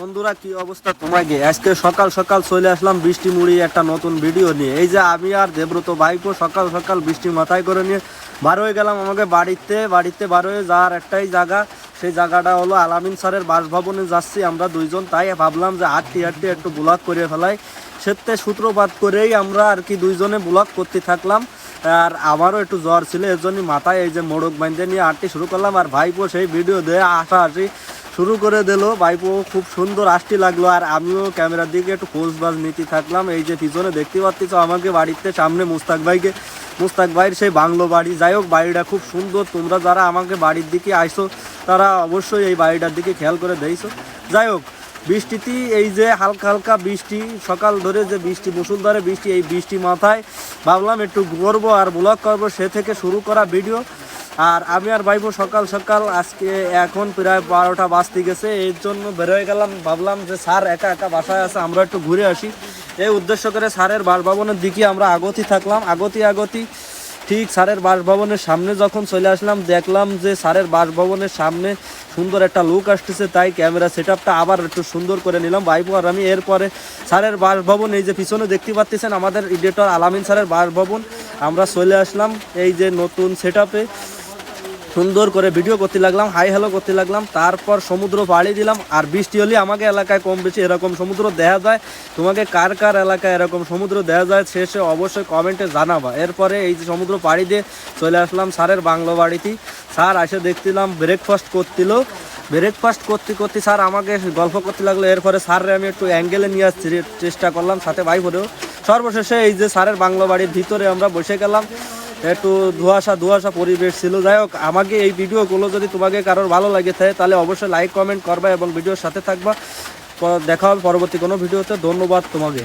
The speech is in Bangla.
বন্ধুরা, কি অবস্থা তোমাকে? আজকে সকাল সকাল চলে আসলাম বৃষ্টি মুড়ি একটা নতুন ভিডিও নিয়ে। এই যে আমি আর দেব্রত ভাইপো সকাল সকাল বৃষ্টি মাথায় করে নিয়ে বার হয়ে গেলাম আমাকে বাড়িতে। বাড়িতে বার হয়ে যাওয়ার একটাই জায়গা, সেই জায়গাটা হলো আলামিন স্যারের বাসভবনে যাচ্ছি আমরা দুইজন। তাই ভাবলাম যে হাঁটতে হাঁটতে একটু ব্লগ করে ফেলাই। সেতে সূত্রপাত করেই আমরা আর কি দুইজনে ব্লগ করতে থাকলাম। আর আমারও একটু জ্বর ছিল এর জন্য মাথায় এই যে মোড়ক বাঁধতে নিয়ে হাঁটতে শুরু করলাম। আর ভাইপো সেই ভিডিও দিয়ে আসি শুরু করে দিল। ভাইপো, খুব সুন্দর আসতে লাগল। আর আমিও ক্যামেরার দিকে একটু পোজ বাজ নিতে থাকলাম। এই যে পিছনে দেখতে পাচ্ছ আমাকে বাড়িতে, সামনে মুস্তাক ভাইকে। মুস্তাক ভাইয়ের সেই বাংলো বাড়ি। যাই হোক, বাড়িটা খুব সুন্দর। তোমরা যারা আমাকে বাড়ির দিকে আইসো, তারা অবশ্যই এই বাড়িটার দিকে খেয়াল করে দেইছো যাই হোক বৃষ্টিতে এই যে হালকা হালকা বৃষ্টি, সকাল ধরে যে বৃষ্টি মুসুলধারে বৃষ্টি, এই বৃষ্টি মাথায়। ভাবলাম একটু ঘুরবো আর ব্লগ করব, সে থেকে শুরু করা ভিডিও আর আমি আর ভাইবো সকাল সকাল আজকে এখন প্রায় বারোটা বাজতে গেছে, এর জন্য বেরোয় গেলাম, ভাবলাম যে স্যার একা একা বাসায় আছে, আমরা একটু ঘুরে আসি। এই উদ্দেশ্য করে স্যারের বাসভবনের দিকে আমরা আগতি থাকলাম, আগতি আগতি ঠিক স্যারের বাসভবনের সামনে যখন চলে আসলাম, দেখলাম যে স্যারের বাসভবনের সামনে সুন্দর একটা লুক আসতেছে, তাই ক্যামেরা সেট আবার একটু সুন্দর করে নিলাম। ভাইবো আর আমি এরপরে স্যারের বাসভবন, এই যে পিছনে দেখতে পাচ্ছেন আমাদের এডিটর আলামিন স্যারের বাসভবন, আমরা চলে আসলাম এই যে নতুন সেট সুন্দর করে ভিডিও করতে লাগলাম হাই হ্যালো করতে লাগলাম, তারপর সমুদ্র পাড়ি দিলাম, আর বৃষ্টি হলে আমাকে এলাকায় কম বেশি এরকম সমুদ্র দেখা যায়। তোমাকে কার কার এলাকায় এরকম সমুদ্র দেখা যায় শেষে অবশ্যই কমেন্টে জানাবা। এরপরে এই যে সমুদ্র পাড়ি দিয়ে চলে আসলাম স্যারের বাংলো বাড়িতে। স্যার এসে দেখছিলাম ব্রেকফাস্ট করছিল। ব্রেকফাস্ট করতে করতে স্যার আমাকে গল্প করতে লাগল, এরপরে স্যাররে আমি একটু অ্যাঙ্গেলে নিয়ে আসছি, চেষ্টা করলাম সাথে ভাই ভরেও সর্বশেষে এই যে স্যারের বাংলো বাড়ির ভিতরে আমরা বসে গেলাম। একটু ধোয়াশা ধোয়াশা পরিবেশ ছিল। যাই হোক, আমাকে এই ভিডিওগুলো যদি তোমাকে কারোর ভালো লাগে থাকে, তাহলে অবশ্যই লাইক কমেন্ট করবা এবং ভিডিওর সাথে থাকবা। দেখা হবে পরবর্তী কোনো ভিডিওতে। ধন্যবাদ তোমাকে।